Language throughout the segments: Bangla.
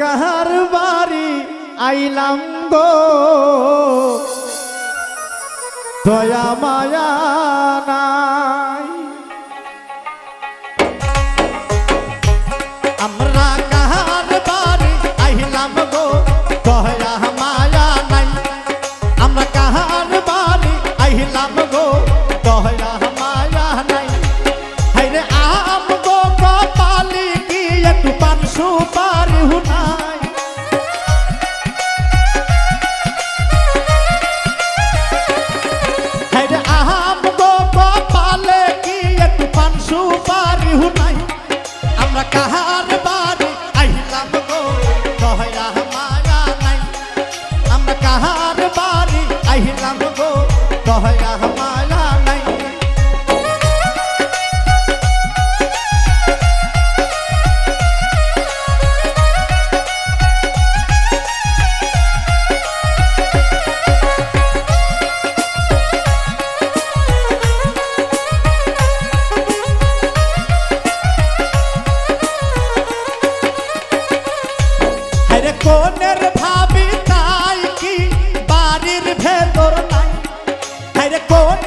কাহার বাড়ি আইলাম গো। দয়া মায়া না।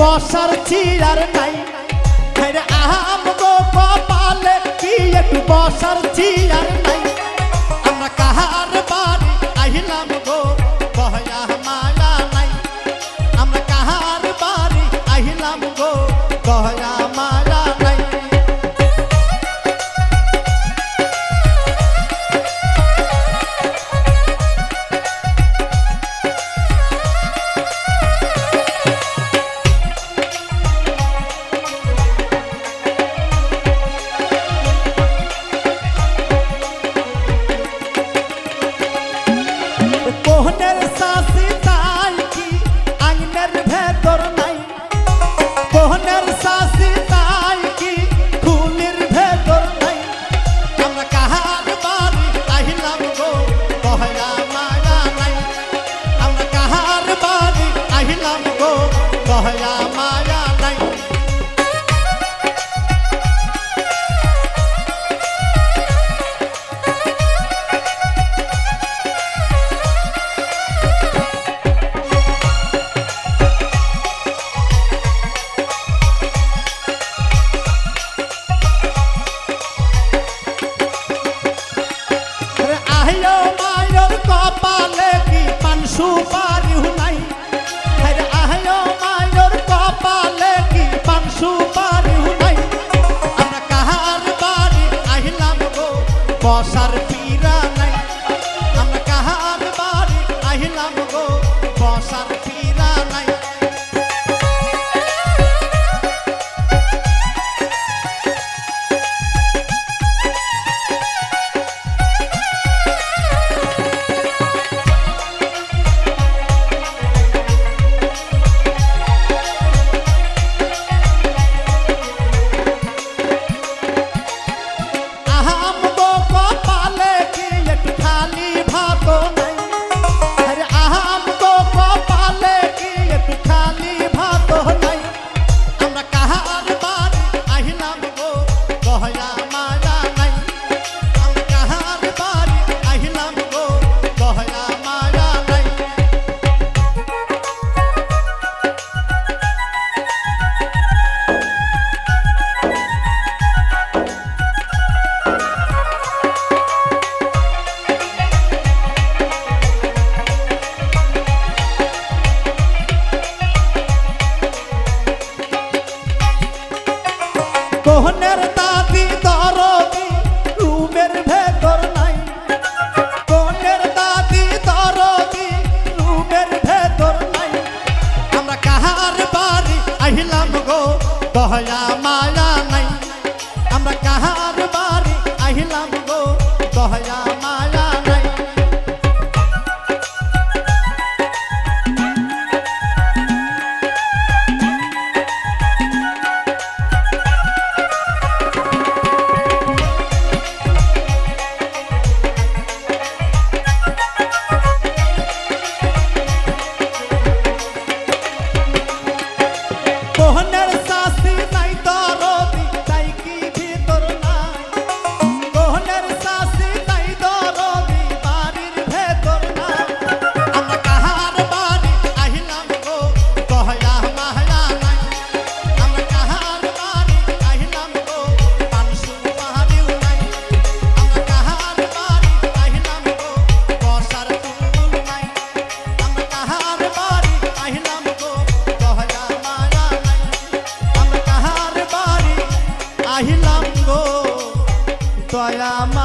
বসার চিরার নাই। আহাম গো কপালে কি একটু বসার চিরার নাই। কষার পীরা দহয়া মায়া দয়া মায়া